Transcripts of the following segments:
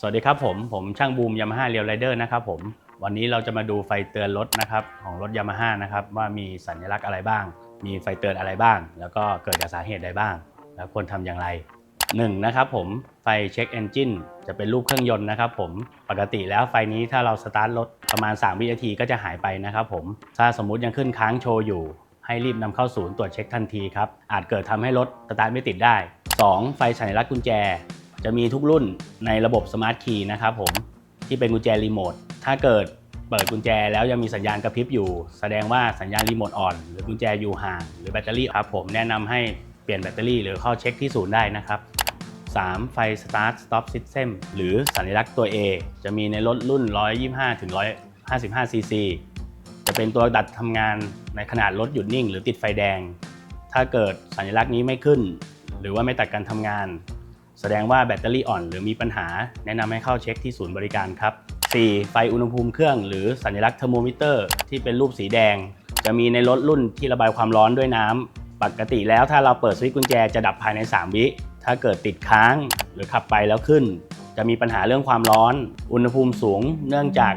สวัสดีครับผม ผมช่างบูมยามาฮ่าเรียวไรเดอร์นะครับผมวันนี้เราจะมาดูไฟเตือนรถนะครับของรถยามาฮ่านะครับว่ามีสัญลักษณ์อะไรบ้าง มีไฟเตือนอะไรบ้าง แล้วก็เกิดจากสาเหตุใดบ้าง แล้วควรทำอย่างไร 1. นนะครับผมไฟเช็คเอนจินจะเป็นรูปเครื่องยนต์นะครับผมปกติแล้วไฟนี้ถ้าเราสตาร์ทรถประมาณ 3 วินาทีก็จะหายไปนะครับผมถ้าสมมุติยังขึ้นค้างโชว์อยู่ ให้รีบนำเข้าศูนย์ตรวจเช็คทันทีครับอาจเกิดทำให้รถสตาร์ทไม่ติดได้ 2. ไฟสัญลักษณ์กุญแจ จะมีทุกรุ่นในระบบสมาร์ทคีย์นะครับผมที่เป็นกุญแจรีโมทถ้าเกิดเปิดกุญแจแล้วยังมีสัญญาณกระพริบอยู่ แสดงว่าสัญญาณรีโมทอ่อน หรือกุญแจอยู่ห่าง หรือแบตเตอรี่ครับผมแนะนำให้เปลี่ยนแบตเตอรี่หรือเข้าเช็คที่ศูนย์ได้นะครับ 3. ไฟ Start Stop System หรือสัญลักษณ์ตัว A จะมีในรถรุ่น 125ถึง155 cc จะเป็นตัวดัดทำงานในขนาดรถหยุดนิ่ง หรือติดไฟแดง ถ้าเกิดสัญลักษณ์นี้ไม่ขึ้น หรือว่าไม่ตัดการทำงาน แสดงว่าแบตเตอรี่อ่อนหรือมีปัญหา แนะนำให้เข้าเช็คที่ศูนย์บริการครับ 4. ไฟอุณหภูมิเครื่องหรือสัญลักษณ์เทอร์โมมิเตอร์ที่เป็นรูปสีแดง จะมีในรถรุ่นที่ระบายความร้อนด้วยน้ำปกติแล้วถ้าเราเปิดสวิตช์กุญแจจะดับภายใน 3 วิ ถ้าเกิดติดค้างหรือขับไปแล้วขึ้น จะมีปัญหาเรื่องความร้อน อุณหภูมิสูง เนื่องจาก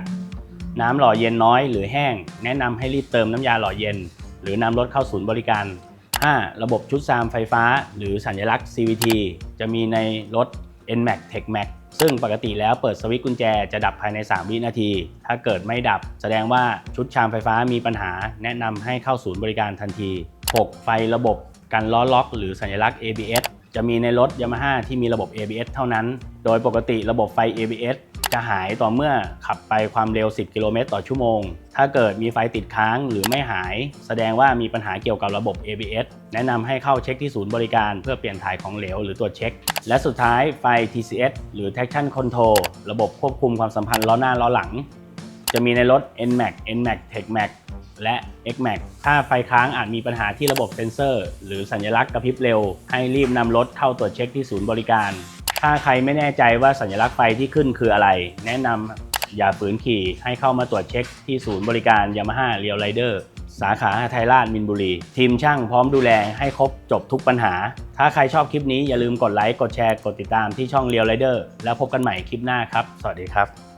น้ำหล่อเย็นน้อยหรือแห้ง แนะนำให้รีบเติมน้ำยาหล่อเย็น หรือนำรถเข้าศูนย์บริการ 5. ระบบชุดซามไฟฟ้า หรือสัญลักษณ์ CVT จะมีในรถ NMAX TechMax ซึ่งปกติแล้วเปิดสวิตช์กุญแจจะดับภายใน 3 วินาที ถ้าเกิดไม่ดับ แสดงว่าชุดชามไฟฟ้ามีปัญหา แนะนำให้เข้าศูนย์บริการทันที 6. ไฟระบบกันล้อล็อก หรือสัญลักษณ์ ABS จะมีในรถ Yamaha ที่มีระบบ ABS เท่านั้น โดยปกติระบบไฟ ABS จะหายต่อเมื่อขับไปความเร็ว 10 กิโลเมตรต่อชั่วโมง ถ้าเกิดมีไฟติดค้างหรือไม่หาย แสดงว่ามีปัญหาเกี่ยวกับระบบ ABS แนะนำให้เข้าเช็คที่ศูนย์บริการเพื่อเปลี่ยนถ่ายของเหลวหรือตรวจเช็ค และสุดท้ายไฟ TCS หรือ Traction Control ระบบควบคุมความสัมพันธ์ล้อหน้าล้อหลัง จะมีในรถ NMAX NMAX TechMax และ XMAX ถ้าไฟค้างอาจมีปัญหาที่ระบบเซ็นเซอร์ หรือสัญลักษณ์กระพริบเร็ว ให้รีบนำรถเข้าตรวจเช็คที่ศูนย์บริการ ถ้าใครไม่แน่ใจว่าสัญลักษณ์ไฟที่ขึ้นคืออะไร แนะนำอย่าฝืนขี่ให้เข้ามาตรวจเช็คที่ศูนย์บริการยามาฮ่าเรียวไรเดอร์สาขาไทยราชมินบุรี ทีมช่างพร้อมดูแลให้ครบจบทุกปัญหา ถ้าใครชอบคลิปนี้อย่าลืมกดไลค์ กดแชร์ กดติดตามที่ช่องเรียวไรเดอร์แล้วพบกันใหม่คลิปหน้าครับ สวัสดีครับ